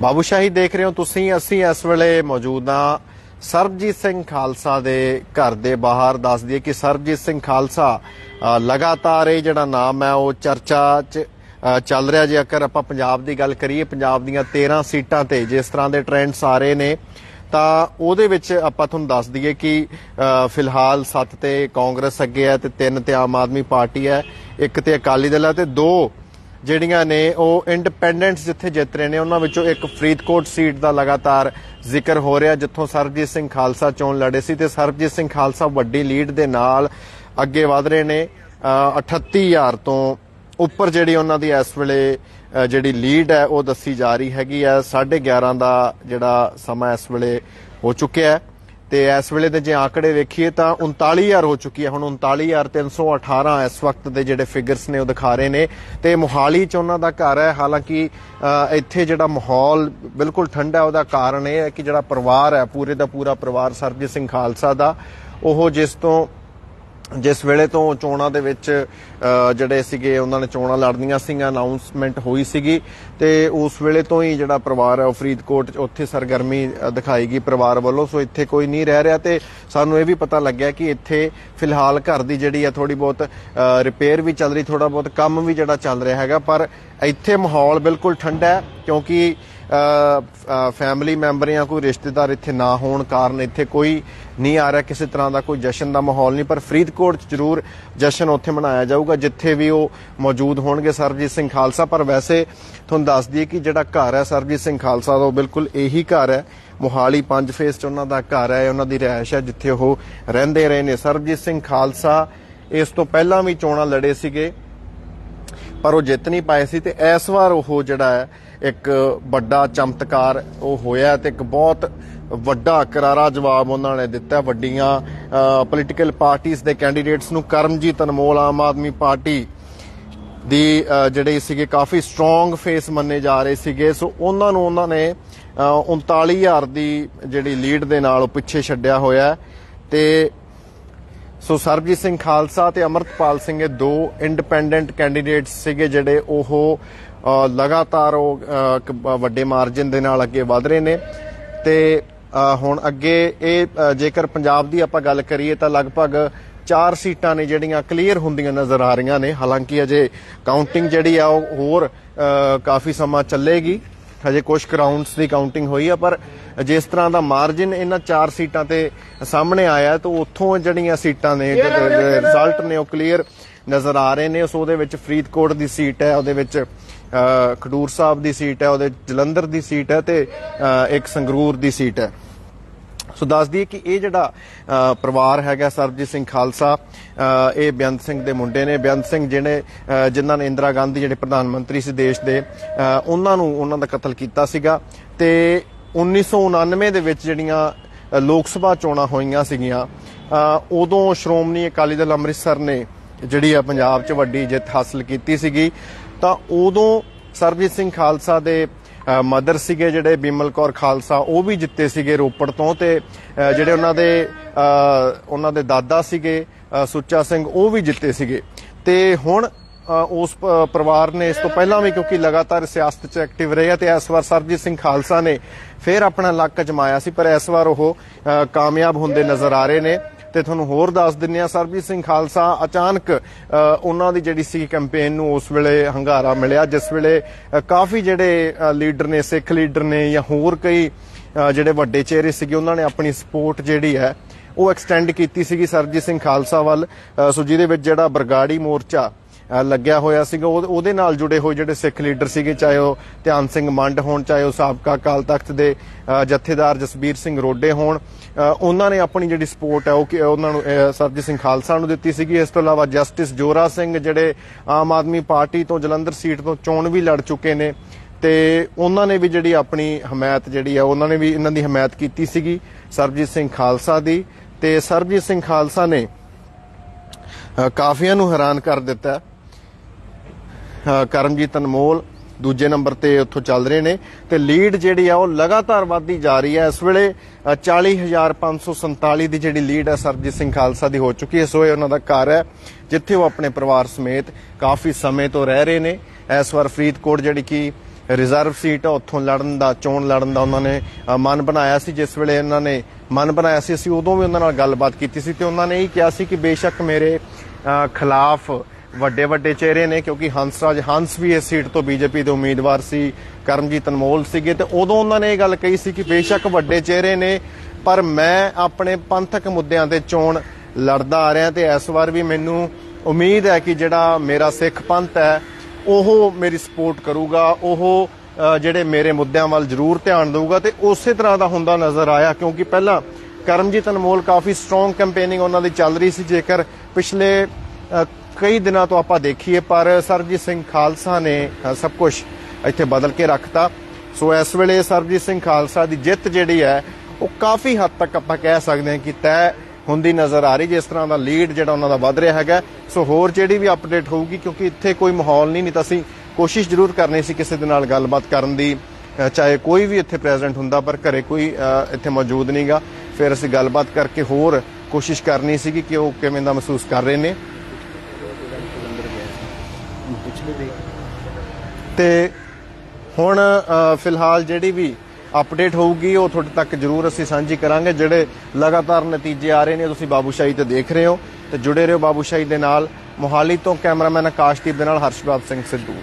ਬਾਬੂਸ਼ਾਹੀ ਦੇਖ ਰਹੇ ਹੋ ਤੁਸੀਂ, ਅਸੀਂ ਇਸ ਵੇਲੇ ਮੌਜੂਦ ਹਾਂ ਸਰਬਜੀਤ ਸਿੰਘ ਖਾਲਸਾ ਦੇ ਘਰ ਦੇ ਬਾਹਰ। ਦੱਸ ਦਈਏ ਕਿ ਸਰਬਜੀਤ ਸਿੰਘ ਖਾਲਸਾ ਲਗਾਤਾਰ ਇਹ ਜਿਹੜਾ ਨਾਮ ਹੈ, ਉਹ ਚਰਚਾ 'ਚ ਚੱਲ ਰਿਹਾ ਜੇ ਅਕਰ ਆਪਾਂ ਪੰਜਾਬ ਦੀ ਗੱਲ ਕਰੀਏ, ਪੰਜਾਬ ਦੀਆਂ 13 ਸੀਟਾਂ ਤੇ ਜਿਸ ਤਰ੍ਹਾਂ ਦੇ ਟ੍ਰੈਂਡਸ ਆ ਰਹੇ ਨੇ, ਤਾਂ ਉਹਦੇ ਵਿੱਚ ਆਪਾਂ ਤੁਹਾਨੂੰ ਦੱਸ ਦਈਏ ਕਿ ਫਿਲਹਾਲ 7 ਤੇ ਕਾਂਗਰਸ ਅੱਗੇ ਹੈ ਤੇ 3 ਤੇ ਆਮ ਆਦਮੀ ਪਾਰਟੀ ਹੈ, ਇੱਕ ਤੇ ਅਕਾਲੀ ਦਲ ਹੈ ਤੇ ਦੋ ਜਿਹੜੀਆਂ ਨੇ ਉਹ ਇੰਡੀਪੈਂਡੈਂਟਸ ਜਿੱਥੇ ਜਿੱਤ ਰਹੇ ਨੇ ਉਹਨਾਂ ਵਿੱਚੋਂ ਇੱਕ ਫਰੀਦਕੋਟ ਸੀਟ ਦਾ ਲਗਾਤਾਰ ਜ਼ਿਕਰ ਹੋ ਰਿਹਾ ਜਿੱਥੋਂ ਸਰਬਜੀਤ ਸਿੰਘ ਖਾਲਸਾ ਚੋਣ ਲੜੇ ਸੀ ਤੇ ਸਰਬਜੀਤ ਸਿੰਘ ਖਾਲਸਾ ਵੱਡੀ ਲੀਡ ਦੇ ਨਾਲ ਅੱਗੇ ਵਧ ਰਹੇ ਨੇ ਅ, 38000 ਤੋਂ ਉੱਪਰ ਜਿਹੜੀ ਉਹਨਾਂ ਦੀ ਇਸ ਵੇਲੇ ਜਿਹੜੀ ਲੀਡ ਹੈ ਉਹ ਦੱਸੀ ਜਾ ਰਹੀ ਹੈਗੀ ਹੈ। 11:30 ਦਾ ਜਿਹੜਾ ਸਮਾਂ ਇਸ ਵੇਲੇ ਹੋ ਚੁੱਕਿਆ ਹੈ। ਤੇ ਇਸ ਵੇਲੇ ਦੇ ਜੇ ਆંકੜੇ ਵੇਖੀਏ ਤਾਂ 39000 ਹੋ ਚੁੱਕੀ ਹੈ। ਹੁਣ 39318 ਇਸ ਵਕਤ ਦੇ ਜਿਹੜੇ ਫਿਗਰਸ ਨੇ ਉਹ ਦਿਖਾ ਰਹੇ ਨੇ। ਤੇ ਮੋਹਾਲੀ ਚ ਉਹਨਾਂ ਦਾ ਘਰ ਹੈ। ਹਾਲਾਂਕਿ ਇੱਥੇ ਜਿਹੜਾ ਮਾਹੌਲ ਬਿਲਕੁਲ ਠੰਡਾ ਉਹਦਾ ਕਾਰਨ ਇਹ ਹੈ ਕਿ ਜਿਹੜਾ ਪਰਿਵਾਰ ਹੈ, ਪੂਰੇ ਦਾ ਪੂਰਾ ਪਰਿਵਾਰ ਸਰਬਜੀਤ ਸਿੰਘ ਖਾਲਸਾ ਦਾ, ਉਹ ਜਿਸ ਤੋਂ ਜਿਸ ਵੇਲੇ ਤੋਂ ਚੋਣਾਂ ਦੇ ਵਿੱਚ ਜਿਹੜੇ ਸੀਗੇ, ਉਹਨਾਂ ਨੇ ਚੋਣਾਂ ਲੜਨੀਆਂ ਸੀਗੀਆਂ ਅਨਾਉਂਸਮੈਂਟ ਹੋਈ ਸੀਗੀ ਤੇ ਉਸ ਵੇਲੇ ਤੋਂ ਹੀ ਜਿਹੜਾ ਪਰਿਵਾਰ ਹੈ ਉਹ ਫਰੀਦਕੋਟ ਉੱਥੇ ਸਰਗਰਮੀ ਦਿਖਾਈ ਗਈ ਪਰਿਵਾਰ ਵੱਲੋਂ, ਸੋ ਇੱਥੇ ਕੋਈ ਨਹੀਂ ਰਹਿ ਰਿਹਾ ਤੇ ਸਾਨੂੰ ਇਹ ਵੀ ਪਤਾ ਲੱਗਿਆ ਕਿ ਇੱਥੇ ਫਿਲਹਾਲ ਘਰ ਦੀ ਜਿਹੜੀ ਹੈ ਥੋੜੀ ਬਹੁਤ ਰਿਪੇਅਰ ਵੀ ਚੱਲ ਰਹੀ ਥੋੜਾ ਬਹੁਤ ਕੰਮ ਵੀ ਜਿਹੜਾ ਚੱਲ ਰਿਹਾ ਹੈਗਾ, ਪਰ ਇੱਥੇ ਮਾਹੌਲ ਬਿਲਕੁਲ ਠੰਡਾ ਹੈ ਕਿਉਂਕਿ ਫੈਮਿਲੀ ਮੈਂਬਰ ਜਾਂ ਕੋਈ ਰਿਸ਼ਤੇਦਾਰ ਇੱਥੇ ਨਾ ਹੋਣ ਕਾਰਨ ਇੱਥੇ ਕੋਈ ਨਹੀਂ ਆ ਰਿਹਾ, ਕਿਸੇ ਤਰ੍ਹਾਂ ਦਾ ਕੋਈ ਜਸ਼ਨ ਦਾ ਮਾਹੌਲ ਨਹੀਂ। ਪਰ ਫਰੀਦਕੋਟ 'ਚ ਜ਼ਰੂਰ ਜਸ਼ਨ ਉੱਥੇ ਮਨਾਇਆ ਜਾਊਗਾ, ਜਿੱਥੇ ਵੀ ਉਹ ਮੌਜੂਦ ਹੋਣਗੇ। ਸਰਬਜੀਤ ਸਿੰਘ ਖਾਲਸਾ, ਪਰ ਵੈਸੇ ਤੁਹਾਨੂੰ ਦੱਸ ਦਈਏ ਕਿ ਜਿਹੜਾ ਘਰ ਹੈ, ਸਰਬਜੀਤ ਸਿੰਘ ਖਾਲਸਾ ਦਾ ਉਹ ਬਿਲਕੁਲ ਇਹੀ ਘਰ ਹੈ। ਮੋਹਾਲੀ ਪੰਜ ਫੇਸ 'ਚ ਉਹਨਾਂ ਦਾ ਘਰ ਹੈ, ਉਹਨਾਂ ਦੀ ਰਿਹਾਇਸ਼ ਹੈ, ਜਿੱਥੇ ਉਹ ਰਹਿੰਦੇ ਰਹੇ ਨੇ। ਸਰਬਜੀਤ ਸਿੰਘ ਖਾਲਸਾ ਇਸ ਤੋਂ ਪਹਿਲਾਂ ਵੀ ਚੋਣਾਂ ਲੜੇ ਸੀਗੇ, ਪਰ ਉਹ ਜਿੱਤ ਨਹੀਂ ਪਾਏ ਸੀ ਤੇ ਇਸ ਵਾਰ ਉਹ ਜਿਹੜਾ ਹੈ ਇੱਕ ਵੱਡਾ ਚਮਤਕਾਰ ਉਹ ਹੋਇਆ ਤੇ ਇੱਕ ਬਹੁਤ ਵੱਡਾ ਕਰਾਰਾ ਜਵਾਬ ਉਹਨਾਂ ਨੇ ਦਿੱਤਾ ਵੱਡੀਆਂ ਪੋਲੀਟੀਕਲ ਪਾਰਟੀਆਂ ਦੇ ਕੈਂਡੀਡੇਟਸ ਨੂੰ ਕਰਮਜੀਤ ਅਨਮੋਲ ਆਮ ਆਦਮੀ ਪਾਰਟੀ ਦੀ ਜਿਹੜੇ ਸੀਗੇ ਕਾਫੀ ਸਟਰੋਂਗ ਫੇਸ ਮੰਨੇ ਜਾ ਰਹੇ ਸੀਗੇ। ਸੋ ਉਹਨਾਂ ਨੂੰ ਉਹਨਾਂ ਨੇ ਅ, 39000 ਦੀ ਜਿਹੜੀ ਲੀਡ ਦੇ ਨਾਲ ਉਹ ਪਿੱਛੇ ਛੱਡਿਆ ਹੋਇਆ ਹੈ। ਤੇ ਸੋ ਸਰਬਜੀਤ ਸਿੰਘ ਖਾਲਸਾ ਤੇ ਅਮਰਤਪਾਲ ਸਿੰਘ ਇਹ ਦੋ ਇੰਡੀਪੈਂਡੈਂਟ ਕੈਂਡੀਡੇਟਸ ਸੀਗੇ ਜਿਹੜੇ ਉਹ ਲਗਾਤਾਰ ਉਹ ਵੱਡੇ ਮਾਰਜਨ ਦੇ ਨਾਲ ਅੱਗੇ ਵਧ ਰਹੇ ਨੇ। ਤੇ ਹੁਣ ਅੱਗੇ ਇਹ ਜੇਕਰ ਪੰਜਾਬ ਦੀ ਆਪਾਂ ਗੱਲ ਕਰੀਏ ਤਾਂ ਲਗਭਗ ਚਾਰ ਸੀਟਾਂ ਨੇ ਜਿਹੜੀਆਂ ਕਲੀਅਰ ਹੁੰਦੀਆਂ ਨਜ਼ਰ ਆ ਰਹੀਆਂ ਨੇ। ਹਾਲਾਂਕਿ ਅਜੇ ਕਾਊਂਟਿੰਗ ਜਿਹੜੀ ਆ ਉਹ ਹੋਰ ਕਾਫੀ ਸਮਾਂ ਚੱਲੇਗੀ। ਹਜੇ ਕੁਝ ਰਾਉਂਡਸ ਦੀ ਕਾਊਂਟਿੰਗ ਹੋਈ ਆ ਪਰ ਜਿਸ ਤਰ੍ਹਾਂ ਦਾ ਮਾਰਜਨ ਇਹਨਾਂ ਚਾਰ ਸੀਟਾਂ ਤੇ ਸਾਹਮਣੇ ਆਇਆ ਤਾਂ ਉੱਥੋਂ ਜਿਹੜੀਆਂ ਸੀਟਾਂ ਨੇ ਰਿਜ਼ਲਟ ਨੇ ਉਹ ਕਲੀਅਰ ਨਜ਼ਰ ਆ ਰਹੇ ਨੇ। ਉਹਦੇ ਵਿੱਚ ਫਰੀਦਕੋਟ ਦੀ ਸੀਟ ਹੈ ਉਹਦੇ ਵਿੱਚ ਖਡੂਰ ਸਾਹਿਬ ਦੀ ਸੀਟ ਹੈ ਉਹਦੇ ਜਲੰਧਰ ਦੀ ਸੀਟ ਹੈ ਤੇ ਇੱਕ ਸੰਗਰੂਰ ਦੀ ਸੀਟ ਹੈ। ਸੋ ਦੱਸ ਦਈਏ ਕਿ ਇਹ ਜਿਹੜਾ ਪਰਿਵਾਰ ਹੈਗਾ ਸਰਬਜੀਤ ਸਿੰਘ ਖਾਲਸਾ ਇਹ ਬੇਅੰਤ ਸਿੰਘ ਦੇ ਮੁੰਡੇ ਨੇ। ਬੇਅੰਤ ਸਿੰਘ ਜਿਹੜੇ ਜਿਨ੍ਹਾਂ ਨੇ ਇੰਦਰਾ ਗਾਂਧੀ ਜਿਹੜੇ ਪ੍ਰਧਾਨ ਮੰਤਰੀ ਸੀ ਦੇਸ਼ ਦੇ ਉਹਨਾਂ ਨੂੰ ਉਹਨਾਂ ਦਾ ਕਤਲ ਕੀਤਾ ਸੀਗਾ ਤੇ 1999 ਦੇ ਵਿੱਚ ਜਿਹੜੀਆਂ ਲੋਕ ਸਭਾ ਚੋਣਾਂ ਹੋਈਆਂ ਸੀਗੀਆਂ ਉਦੋਂ ਸ਼੍ਰੋਮਣੀ ਅਕਾਲੀ ਦਲ ਅੰਮ੍ਰਿਤਸਰ ਨੇ ਜਿਹੜੀ ਆ ਪੰਜਾਬ 'ਚ ਵੱਡੀ ਜਿੱਤ ਹਾਸਲ ਕੀਤੀ ਸੀਗੀ। ਤਾਂ ਉਦੋਂ ਸਰਬਜੀਤ ਸਿੰਘ ਖਾਲਸਾ ਦੇ ਮਦਰ ਸੀਗੇ ਜਿਹੜੇ ਬਿਮਲ ਕੌਰ ਖਾਲਸਾ, ਉਹ ਵੀ ਜਿੱਤੇ ਸੀਗੇ ਰੋਪੜ ਤੋਂ ਤੇ ਜਿਹੜੇ ਉਹਨਾਂ ਦੇ ਉਹਨਾਂ ਦੇ ਦਾਦਾ ਸੀਗੇ ਸੁੱਚਾ ਸਿੰਘ, ਉਹ ਵੀ ਜਿੱਤੇ ਸੀਗੇ। ਤੇ ਹੁਣ ਉਸ ਪਰਿਵਾਰ ਨੇ ਇਸ ਤੋਂ ਪਹਿਲਾਂ ਵੀ ਕਿਉਂਕਿ ਲਗਾਤਾਰ ਸਿਆਸਤ 'ਚ ਐਕਟਿਵ ਰਹੇ ਆ ਤੇ ਇਸ ਵਾਰ ਸਰਬਜੀਤ ਸਿੰਘ ਖਾਲਸਾ ਨੇ ਫਿਰ ਆਪਣਾ ਲੱਕ ਅਜਮਾਇਆ ਸੀ, ਪਰ ਇਸ ਵਾਰ ਉਹ ਕਾਮਯਾਬ ਹੁੰਦੇ ਨਜ਼ਰ ਆ ਰਹੇ ਨੇ। ਤੇ ਤੁਹਾਨੂੰ ਹੋਰ ਦੱਸ ਦਿੰਨੇ ਆ ਸਰਬਜੀਤ ਸਿੰਘ ਖਾਲਸਾ ਅਚਾਨਕ ਅ, ਉਹਨਾਂ ਦੀ ਜਿਹੜੀ ਸੀ ਕੈਂਪੇਨ ਨੂੰ ਉਸ ਵੇਲੇ ਹੰਗਾਰਾ ਮਿਲਿਆ ਜਿਸ ਵੇਲੇ ਕਾਫੀ ਜਿਹੜੇ ਲੀਡਰ ਨੇ ਸਿੱਖ ਲੀਡਰ ਨੇ ਜਾਂ ਹੋਰ ਕਈ ਜਿਹੜੇ ਵੱਡੇ ਚਿਹਰੇ ਸੀਗੇ ਉਹਨਾਂ ਨੇ ਆਪਣੀ ਸਪੋਰਟ ਜਿਹੜੀ ਹੈ ਉਹ ਐਕਸਟੈਂਡ ਕੀਤੀ ਸੀਗੀ ਸਰਬਜੀਤ ਸਿੰਘ ਖਾਲਸਾ ਵੱਲ। ਸੋ ਜਿਹਦੇ ਵਿੱਚ ਜਿਹੜਾ ਬਰਗਾੜੀ ਮੋਰਚਾ ਲੱਗਿਆ ਹੋਇਆ ਸੀਗਾ। ਉਹਦੇ ਨਾਲ ਜੁੜੇ ਹੋਏ ਜਿਹੜੇ ਸਿੱਖ ਲੀਡਰ ਸੀਗੇ ਚਾਹੇ ਉਹ ਧਿਆਨ ਸਿੰਘ ਮੰਡ ਹੋਣ ਚਾਹੇ ਉਹ ਸਾਬਕਾ ਅਕਾਲ ਤਖਤ ਦੇ ਜਥੇਦਾਰ ਜਸਬੀਰ ਸਿੰਘ ਰੋਡੇ ਹੋਣ। ਅ, ਉਹਨਾਂ ਨੇ ਆਪਣੀ ਜਿਹੜੀ ਸਪੋਰਟ ਹੈ ਉਹ ਕਿ- ਉਹਨਾਂ ਨੂੰ ਅ, ਸਰਬਜੀਤ ਸਿੰਘ ਖਾਲਸਾ ਨੂੰ ਦਿੱਤੀ ਸੀਗੀ। ਇਸ ਤੋਂ ਇਲਾਵਾ ਜਸਟਿਸ ਜੋਰਾ ਸਿੰਘ ਜਿਹੜੇ ਆਮ ਆਦਮੀ ਪਾਰਟੀ ਤੋਂ ਜਲੰਧਰ ਸੀਟ ਤੋਂ ਚੋਣ ਵੀ ਲੜ ਚੁੱਕੇ ਨੇ। ਤੇ ਉਹਨਾਂ ਨੇ ਵੀ ਜਿਹੜੀ ਆਪਣੀ ਹਮਾਇਤ ਜਿਹੜੀ ਆ ਉਹਨਾਂ ਨੇ ਵੀ ਇਹਨਾਂ ਦੀ ਹਮਾਇਤ ਕੀਤੀ ਸੀਗੀ ਸਰਬਜੀਤ ਸਿੰਘ ਖਾਲਸਾ ਦੀ। ਤੇ ਸਰਬਜੀਤ ਸਿੰਘ ਖਾਲਸਾ ਨੇ ਕਾਫੀਆਂ ਨੂੰ ਹੈਰਾਨ ਕਰ ਦਿੱਤਾ। ਕਰਮਜੀਤ ਅਨਮੋਲ ਦੂਜੇ ਨੰਬਰ ਤੇ ਉੱਥੋਂ ਚੱਲ ਰਹੇ ਨੇ ਤੇ ਲੀਡ ਜਿਹੜੀ ਆ ਉਹ ਲਗਾਤਾਰ ਵੱਧਦੀ ਜਾ ਰਹੀ ਹੈ। ਇਸ ਵੇਲੇ ਅ, 40547 ਦੀ ਜਿਹੜੀ ਲੀਡ ਹੈ ਸਰਬਜੀਤ ਸਿੰਘ ਖਾਲਸਾ ਦੀ ਹੋ ਚੁੱਕੀ ਹੈ। ਸੋ ਇਹ ਉਹਨਾਂ ਦਾ ਘਰ ਹੈ ਜਿੱਥੇ ਉਹ ਆਪਣੇ ਪਰਿਵਾਰ ਸਮੇਤ ਕਾਫੀ ਸਮੇਂ ਤੋਂ ਰਹਿ ਰਹੇ ਨੇ। ਇਸ ਵਾਰ ਫਰੀਦਕੋਟ ਜਿਹੜੀ ਕਿ ਰਿਜ਼ਰਵ ਸੀਟ ਆ, ਉੱਥੋਂ ਲੜਨ ਦਾ ਚੋਣ ਲੜਨ ਦਾ ਉਹਨਾਂ ਨੇ ਮਨ ਬਣਾਇਆ ਸੀ। ਜਿਸ ਵੇਲੇ ਉਹਨਾਂ ਨੇ ਮਨ ਬਣਾਇਆ ਸੀ ਅਸੀਂ ਉਦੋਂ ਵੀ ਉਹਨਾਂ ਨਾਲ ਗੱਲਬਾਤ ਕੀਤੀ ਸੀ ਤੇ ਉਹਨਾਂ ਨੇ ਇਹ ਕਿਹਾ ਸੀ ਕਿ ਬੇਸ਼ੱਕ ਮੇਰੇ ਖਿਲਾਫ ਵੱਡੇ ਵੱਡੇ ਚਿਹਰੇ ਨੇ ਕਿਉਂਕਿ ਹੰਸਰਾਜ ਹੰਸ ਵੀ ਇਸ ਸੀਟ ਤੋਂ ਬੀਜੇਪੀ ਦੇ ਉਮੀਦਵਾਰ ਸੀ, ਕਰਮਜੀਤ ਅਨਮੋਲ ਸੀਗੇ ਤੇ ਉਦੋਂ ਉਹਨਾਂ ਨੇ ਇਹ ਗੱਲ ਕਹੀ ਸੀ ਕਿ ਬੇਸ਼ੱਕ ਵੱਡੇ ਚਿਹਰੇ ਨੇ, ਪਰ ਮੈਂ ਆਪਣੇ ਪੰਥਕ ਮੁੱਦਿਆਂ ਤੇ ਚੋਣ ਲੜਦਾ ਆ ਰਿਹਾ ਤੇ ਇਸ ਵਾਰ ਵੀ ਮੈਨੂੰ ਉਮੀਦ ਹੈ ਕਿ ਜਿਹੜਾ ਮੇਰਾ ਸਿੱਖ ਪੰਥ ਹੈ, ਉਹ ਮੇਰੀ ਸਪੋਰਟ ਕਰੂਗਾ, ਉਹ ਜਿਹੜੇ ਮੇਰੇ ਮੁੱਦਿਆਂ ਵੱਲ ਜ਼ਰੂਰ ਧਿਆਨ ਦੇਊਗਾ ਤੇ ਉਸੇ ਤਰ੍ਹਾਂ ਦਾ ਹੁੰਦਾ ਨਜ਼ਰ ਆਇਆ ਕਿਉਂਕਿ ਪਹਿਲਾਂ ਕਰਮਜੀਤ ਅਨਮੋਲ ਕਾਫੀ ਸਟਰੋਂਗ ਕੈਂਪੇਨਿੰਗ ਉਹਨਾਂ ਦੀ ਚੱਲ ਰਹੀ ਸੀ, ਜੇਕਰ ਪਿਛਲੇ ਕਈ ਦਿਨਾਂ ਤੋਂ ਆਪਾਂ ਦੇਖੀਏ, ਪਰ ਸਰਜੀਤ ਸਿੰਘ ਖਾਲਸਾ ਨੇ ਸਭ ਕੁਝ ਇੱਥੇ ਬਦਲ ਕੇ ਰੱਖਤਾ। ਸੋ ਇਸ ਵੇਲੇ ਸਰਜੀਤ ਸਿੰਘ ਖਾਲਸਾ ਦੀ ਜਿੱਤ ਜਿਹੜੀ ਹੈ, ਉਹ ਕਾਫੀ ਹੱਦ ਤੱਕ ਆਪਾਂ ਕਹਿ ਸਕਦੇ ਹਾਂ ਕਿ ਤੈਅ ਹੁੰਦੀ ਨਜ਼ਰ ਆ ਰਹੀ, ਜਿਸ ਤਰ੍ਹਾਂ ਦਾ ਲੀਡ ਜਿਹੜਾ ਉਹਨਾਂ ਦਾ ਵੱਧ ਰਿਹਾ ਹੈਗਾ। ਸੋ ਹੋਰ ਜਿਹੜੀ ਵੀ ਅਪਡੇਟ ਹੋਊਗੀ, ਕਿਉਂਕਿ ਇੱਥੇ ਕੋਈ ਮਾਹੌਲ ਨਹੀਂ ਨਹੀਂ ਤਾਂ ਅਸੀਂ ਕੋਸ਼ਿਸ਼ ਜ਼ਰੂਰ ਕਰਨੀ ਸੀ ਕਿਸੇ ਦੇ ਨਾਲ ਗੱਲਬਾਤ ਕਰਨ ਦੀ। ਚਾਹੇ ਕੋਈ ਵੀ ਇੱਥੇ ਪ੍ਰੈਜ਼ੈਂਟ ਹੁੰਦਾ, ਪਰ ਘਰੇ ਕੋਈ ਇੱਥੇ ਮੌਜੂਦ ਨਹੀਂਗਾ। ਫਿਰ ਅਸੀਂ ਗੱਲਬਾਤ ਕਰਕੇ ਹੋਰ ਕੋਸ਼ਿਸ਼ ਕਰਨੀ ਸੀ ਕਿ ਉਹ ਕਿਵੇਂ ਦਾ ਮਹਿਸੂਸ ਕਰ ਰਹੇ ਨੇ। ਤੇ ਹੁਣ ਫਿਲਹਾਲ ਜਿਹੜੀ ਵੀ ਅਪਡੇਟ ਹੋਊਗੀ, ਉਹ ਤੁਹਾਡੇ ਤੱਕ ਜਰੂਰ ਅਸੀਂ ਸਾਂਝੀ ਕਰਾਂਗੇ। ਜਿਹੜੇ ਲਗਾਤਾਰ ਨਤੀਜੇ ਆ ਰਹੇ ਨੇ ਤੁਸੀਂ ਬਾਬੂਸ਼ਾਹੀ ਤੇ ਦੇਖ ਰਹੇ ਹੋ। ਤੇ ਜੁੜੇ ਰਹੋ ਬਾਬੂਸ਼ਾਹੀ ਦੇ ਨਾਲ। ਮੋਹਾਲੀ ਤੋਂ ਕੈਮਰਾਮੈਨ ਆਕਾਸ਼ਦੀਪ ਦੇ ਨਾਲ ਹਰਸ਼ਬਾਬ ਸਿੰਘ ਸਿੱਧੂ।